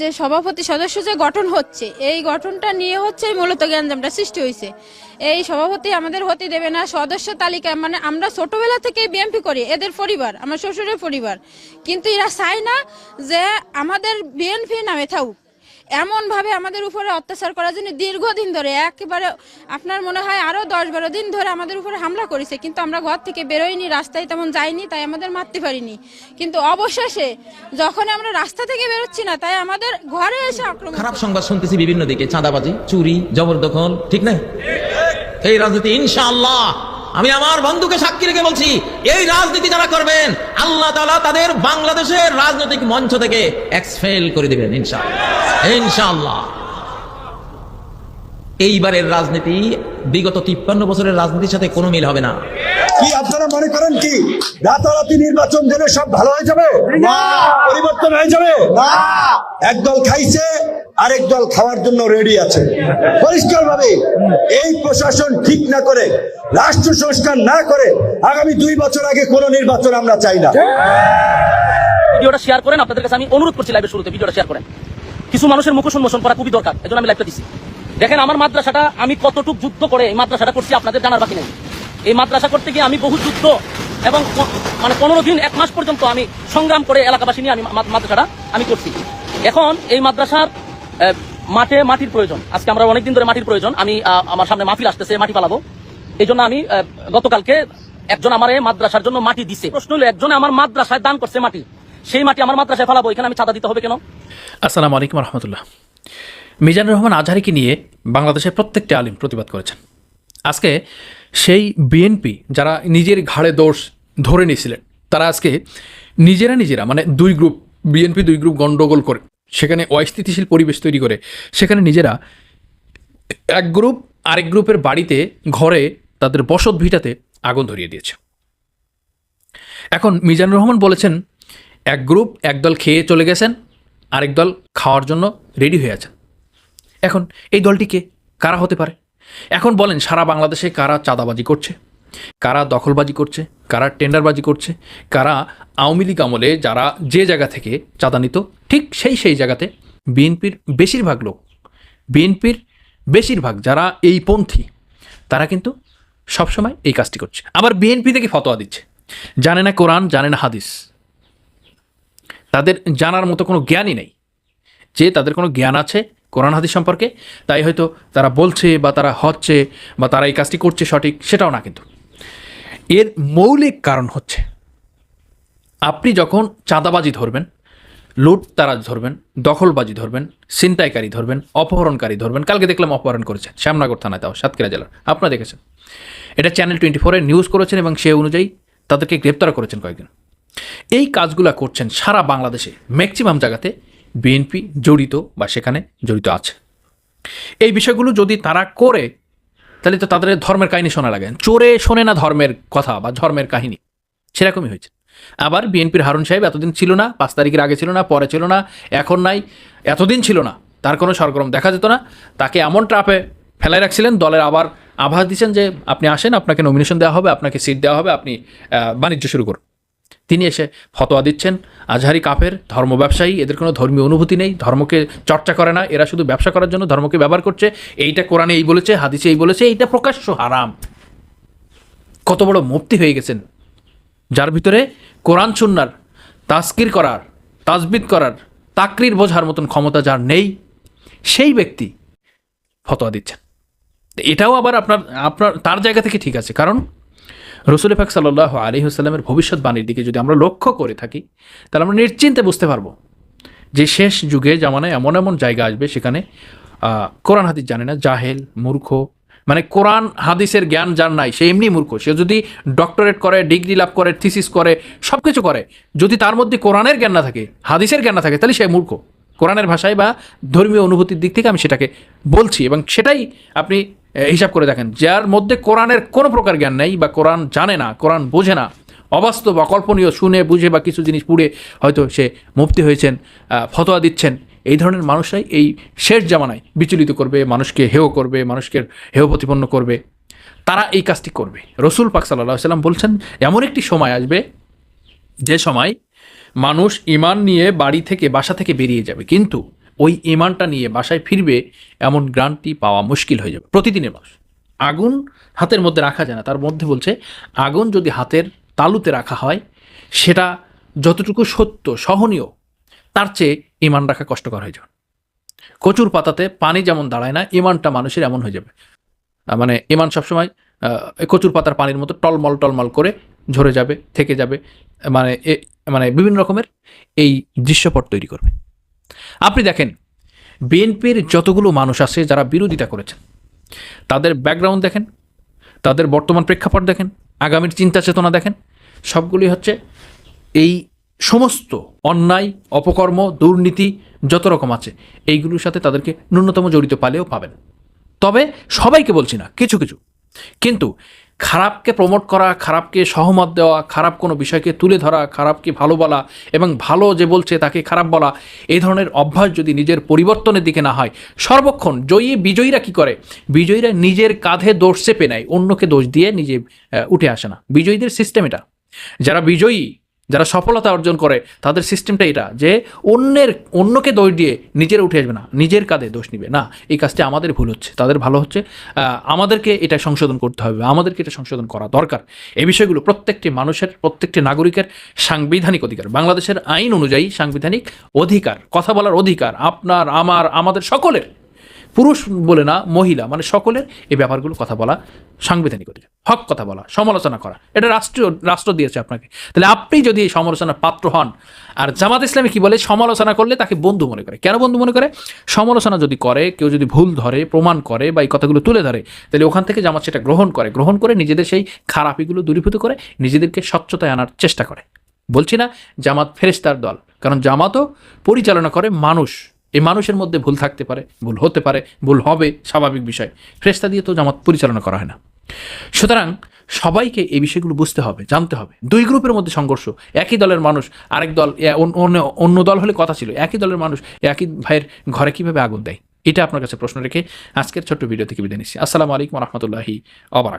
যে সভাপতি সদস্য যে গঠন হচ্ছে, এই গঠনটা নিয়ে হচ্ছে মূলত গ্যাঞ্জামটা সৃষ্টি হয়েছে এই সভাপতি আমাদের হতে দেবে না, সদস্য তালিকা মানে আমরা ছোটবেলা থেকে বিএনপি করি, এদের পরিবার, আমার শ্বশুরের পরিবার। কিন্তু এরা চায় না যে আমাদের বিএনপি নামে থাকুক। এমন ভাবে আমাদের উপরে অত্যাচার করার জন্য দীর্ঘদিন ধরে একেবারে আপনার মনে হয় আরও দশ বারো দিন ধরে আমাদের উপরে হামলা করেছে কিন্তু আমরা ঘর থেকে বেরোইনি রাস্তায় তেমন যাইনি তাই আমাদের মারতে পারিনি। কিন্তু অবশেষে যখন আমরা রাস্তা থেকে বেরোচ্ছি না তাই আমাদের ঘরে এসে আক্রমণ খারাপ সংবাদ শুনতেছি বিভিন্ন দিকে চাঁদাবাজি চুরি জবরদখল ঠিক না এই রাজনীতি ইনশাআল্লাহ! আমি আমার বন্ধুকে সাক্ষী রেখে বলছি এই রাজনীতি যারা করবেন আল্লাহ তাআলা তাদের বাংলাদেশের রাজনৈতিক মঞ্চ থেকে এক্সফেল করে দিবেন ইনশাআল্লাহ। ইনশাআল্লাহ। এইবারের রাজনীতি বিগত তিপ্পান্ন বছরের রাজনীতির সাথে কোনো মিল হবে না। কি আপনারা মনে করেন কি? রাতারাতি নির্বাচন দিলে সব ভালো হয়ে যাবে? পরিবর্তন হয়ে যাবে? একদল খাইছে আরেক দল খাওয়ার জন্য রেডি আছে। পরিষ্কার ভাবে এই প্রশাসন ঠিক না করে, রাষ্ট্র সংস্কার না করে, আগামী দুই বছর আগে কোন নির্বাচন আমরা চাই না। ভিডিওটা শেয়ার করেন, আপনাদের কাছে আমি অনুরোধ করছি লাইভের শুরুতে, ভিডিওটা শেয়ার করেন। কিছু মানুষের মুখ উন্মোচন করা খুবই দরকার, এজন্য আমি লাইভটা দিছি। দেখেন, আমার মাদ্রাসাটা, আমি কতটুক যুদ্ধ করে এই মাদ্রাসাটা করছি আপনাদের জানার বাকি নেই। এই মাদ্রাসা করতে গিয়ে আমি বহু যুদ্ধ এবং মানে পনেরো দিন, এক মাস পর্যন্ত আমি সংগ্রাম করে এলাকাবাসী নিয়ে আমি মাদ্রাসাটা আমি করছি। এখন এই মাদ্রাসার মাঠে মাটির প্রয়োজন। আজকে আমরা অনেকদিন ধরে মাটির প্রয়োজন। আমি আমার সামনে মাহফিল আসতেছে, মাটি পালাবো। এই জন্য আমি গতকালকে একজন আমার এই মাদ্রাসার জন্য মাটি দিছে। প্রশ্ন হলো, একজন আমার মাদ্রাসায় দান করছে মাটি, সেই মাটি আমার মাদ্রাসায় ফেলাবো, এখানে আমি চাঁদা দিতে হবে কেন? আসসালামু আলাইকুম রহমতুল্লাহ। মিজানুর রহমান আজহারিকে নিয়ে বাংলাদেশের প্রত্যেকটি আলিম প্রতিবাদ করেছেন। আজকে সেই বিএনপি যারা নিজের ঘাড়ে দোষ ধরে নিয়েছিলেন, তারা আজকে নিজেরা নিজেরা মানে দুই গ্রুপ বিএনপি দুই গ্রুপ গণ্ডগোল করে সেখানে অস্থিতিশীল পরিবেশ তৈরি করে। সেখানে নিজেরা এক গ্রুপ, আরেক গ্রুপের বাড়িতে, ঘরে তাদের বসত ভিটাতে আগুন ধরিয়ে দিয়েছে। এখন মিজানুর রহমান বলেছেন, এক গ্রুপ একদল খেয়ে চলে গেছেন, আরেক দল খাওয়ার জন্য রেডি হয়ে আছেন। এখন এই দলটিকে কারা হতে পারে? এখন বলেন, সারা বাংলাদেশে কারা চাঁদাবাজি করছে? কারা দখলবাজি করছে? কারা টেন্ডারবাজি করছে, কারা আওয়ামী লীগ আমলে যারা যে জায়গা থেকে চাঁদা নিত, ঠিক সেই সেই জায়গাতে বিএনপির বেশিরভাগ লোক, বিএনপির বেশিরভাগ যারা এই পন্থী, তারা কিন্তু সবসময় এই কাজটি করছে। আবার বিএনপি থেকে ফতোয়া দিচ্ছে। জানে না কোরআন, জানে না হাদিস। তাদের জানার মতো কোনো জ্ঞানই নেই। যে তাদের কোনো জ্ঞান আছে কোরআন, হাদিস সম্পর্কে, তাই হয়তো তারা বলছে বা তারা হচ্ছে বা তারা এই কাজটি করছে সঠিক, সেটাও না কিন্তু। এর মৌলিক কারণ হচ্ছে, আপনি যখন চাঁদাবাজি ধরবেন, লুট তারা ধরবেন, দখলবাজি ধরবেন, ছিনতাইকারী ধরবেন, অপহরণকারী ধরবেন, কালকে দেখলাম অপহরণ করেছেন, শ্যামনগর থানায় তাও, সাতক্ষীরা জেলার, আপনারা দেখেছেন। এটা চ্যানেল টোয়েন্টি ফোরে নিউজ করেছেন এবং সে অনুযায়ী তাদেরকে গ্রেপ্তার করেছেন কয়েকদিন এই কাজগুলো করছেন সারা বাংলাদেশে ম্যাক্সিমাম জায়গাতে বিএনপি জড়িত বা সেখানে জড়িত আছে। এই বিষয়গুলো যদি তারা করে তাহলে তো তাদের ধর্মের কাহিনী শোনা লাগে। চোরে শোনে না ধর্মের কথা বা ধর্মের কাহিনী। সেরকমই হয়েছে। আবার বিএনপির হারুন সাহেব এতদিন ছিল না, পাঁচ তারিখের আগে ছিল না, পরে ছিল না, এখন নাই, এতদিন ছিল না, তার কোনো সরগরম দেখা যেত না। তাকে এমন ট্রাপে ফেলায় রাখছিলেন, দলের আবার আভাস দিচ্ছেন যে আপনি আসেন, আপনাকে নমিনেশন দেওয়া হবে, আপনাকে সিট দেওয়া হবে, আপনি বাণিজ্য শুরু করুন। তিনি এসে ফতোয়া দিচ্ছেন, আজহারি কাফের, ধর্ম ব্যবসায়ী, এদের কোনো ধর্মীয় অনুভূতি নেই, ধর্মকে চর্চা করে না, এরা শুধু ব্যবসা করার জন্য ধর্মকে ব্যবহার করছে, এইটা কোরআনে এই বলেছে, হাদিসে এই বলেছে, এইটা প্রকাশ্য হারাম। কত বড় মুক্তি হয়ে গেছেন, যার ভিতরে কোরআন সুন্নার তাস্কির করার, তাজবিদ করার, তাকরির বোঝার মতন ক্ষমতা যার নেই, সেই ব্যক্তি ফতোয়া দিচ্ছেন। এটাও আবার আপনার আপনার, তার জায়গা থেকে ঠিক আছে, কারণ রসুল ফাক সাল্লাহ আলী হুসাল্লামের ভবিষ্যৎবাণীর দিকে যদি আমরা লক্ষ্য করে থাকি, তাহলে আমরা নিশ্চিন্তে বুঝতে পারব যে শেষ যুগে জামানায় এমন এমন জায়গা আসবে সেখানে কোরআন হাদিস জানে না, জাহেল, মূর্খ মানে কোরআন হাদিসের জ্ঞান যার নাই, সে এমনি মূর্খ। সে যদি ডক্টরেট করে, ডিগ্রি লাভ করে, থিসিস করে সব কিছু করে, যদি তার মধ্যে কোরআনের জ্ঞান না থাকে, হাদিসের জ্ঞান না থাকে, তাহলে সে মূর্খ। কোরআনের ভাষায় বা ধর্মীয় অনুভূতির দিক থেকে আমি সেটাকে বলছি এবং সেটাই আপনি হিসাব করে দেখেন, যার মধ্যে কোরআনের কোনো প্রকার জ্ঞান নেই বা কোরআন জানে না, কোরআন বোঝে না, অবাস্তব, অকল্পনীয়, শুনে, বুঝে বা কিছু জিনিস পুড়ে হয়তো সে মুক্তি হয়েছেন ফতোয়া দিচ্ছেন, এই ধরনের মানুষরাই এই শেষ জামানায় বিচলিত করবে, মানুষকে হেয় করবে, মানুষকে হেয় প্রতিপন্ন করবে। তারা এই কাজটি করবে। রসুল পাক সাল্লাহ সাল্লাম বলছেন, এমন একটি সময় আসবে, যে সময় মানুষ ইমান নিয়ে বাড়ি থেকে, বাসা থেকে বেরিয়ে যাবে। কিন্তু ওই ইমানটা নিয়ে বাসায় ফিরবে, এমন গ্রান্টি পাওয়া মুশকিল হয়ে যাবে। প্রতিদিনের মানুষ আগুন হাতের মধ্যে রাখা যায় না। তার মধ্যে বলছে, আগুন যদি হাতের তালুতে রাখা হয়, সেটা যতটুকু সত্য, সহনীয়, তার চেয়ে ইমান রাখা কষ্টকর হয়ে যাবে। কচুর পাতাতে পানি যেমন দাঁড়ায় না ইমানটা মানুষের এমন হয়ে যাবে। মানে ইমান সবসময় কচুর পাতার পানির মতো টলমল টলমল করে ঝরে যাবে, থেকে যাবে। মানে মানে বিভিন্ন রকমের এই দৃশ্যপট তৈরি করবে। আপনি দেখেন, বিএনপির যতগুলো মানুষ আছে যারা বিরোধিতা করেছেন, তাদের ব্যাকগ্রাউন্ড দেখেন, তাদের বর্তমান প্রেক্ষাপট দেখেন, আগামীর চিন্তা চেতনা দেখেন, সবগুলি হচ্ছে এই সমস্ত অন্যায়, অপকর্ম, দুর্নীতি যত রকম আছে, এইগুলোর সাথে তাদেরকে ন্যূনতম জড়িত পালেও পাবেন। তবে সবাইকে বলছি না, কিছু কিছু। কিন্তু খারাপকে প্রমোট করা, খারাপকে সহমত দেওয়া, খারাপ কোনো বিষয়কে তুলে ধরা, খারাপকে ভালো বলা এবং ভালো যে বলছে তাকে খারাপ বলা, এই ধরনের অভ্যাস যদি নিজের পরিবর্তনের দিকে না হয়, সর্বক্ষণ জয়ী বিজয়ীরা কি করে? বিজয়ীরা নিজের কাঁধে দোষ চেপে নেয়, অন্যকে দোষ দিয়ে নিজে উঠে আসে না। বিজয়ীদের সিস্টেম এটা। যারা বিজয়ী যারা সফলতা অর্জন করে, তাদের সিস্টেমটা এটা যে অন্যের, অন্যকে দোষ দিয়ে নিজের উঠে আসবে না, নিজের কাঁধে দোষ নিবে। না, এই কাজটি আমাদের ভুল হচ্ছে, তাদের ভালো হচ্ছে। আমাদেরকে এটা সংশোধন করতে হবে, আমাদেরকে এটা সংশোধন করা দরকার। এই বিষয়গুলো প্রত্যেকটি মানুষের, প্রত্যেকটি নাগরিকের সাংবিধানিক অধিকার, বাংলাদেশের আইন অনুযায়ী সাংবিধানিক অধিকার, কথা বলার অধিকার, আপনার, আমার, আমাদের সকলের পুরুষ বলে না, মহিলা মানে সকলের এই ব্যাপারগুলো কথা বলা সাংবিধানিক অধিকার। হক কথা বলা, সমালোচনা করা। এটা রাষ্ট্রীয়, রাষ্ট্র দিয়েছে আপনাকে। তাহলে আপনি যদি এই সমালোচনার পাত্র হন, আর জামাত ইসলামী কি বলে? সমালোচনা করলে তাকে বন্ধু মনে করে। কেন বন্ধু মনে করে? সমালোচনা যদি করে, কেউ যদি ভুল ধরে, প্রমাণ করে বা এই কথাগুলো তুলে ধরে, তাহলে ওখান থেকে জামাত সেটা গ্রহণ করে। গ্রহণ করে নিজেদের সেই খারাপিগুলো দূরীভূত করে নিজেদেরকে স্বচ্ছতায় আনার চেষ্টা করে। বলছি না, জামাত ফেরেস্তার দল। কারণ জামাতও পরিচালনা করে মানুষ। এই মানুষের মধ্যে ভুল থাকতে পারে, ভুল হতে পারে, ভুল হবে স্বাভাবিক বিষয়। ফ্রেস্তা দিয়ে তো জামাত পরিচালনা করা হয় না। সুতরাং সবাইকে এই বিষয়গুলো বুঝতে হবে, জানতে হবে। দুই গ্রুপের মধ্যে সংঘর্ষ। একই দলের মানুষ, আরেক দল অন্য- দল হলে কথা ছিল। একই দলের মানুষ, একই ভাইয়ের ঘরে কীভাবে আগুন দেয়? এটা আপনার কাছে প্রশ্ন রেখে আজকের ছোট্ট ভিডিও থেকে বিদায় নিচ্ছি। আসসালামু আলাইকুম রহমতুল্লাহি অবরাক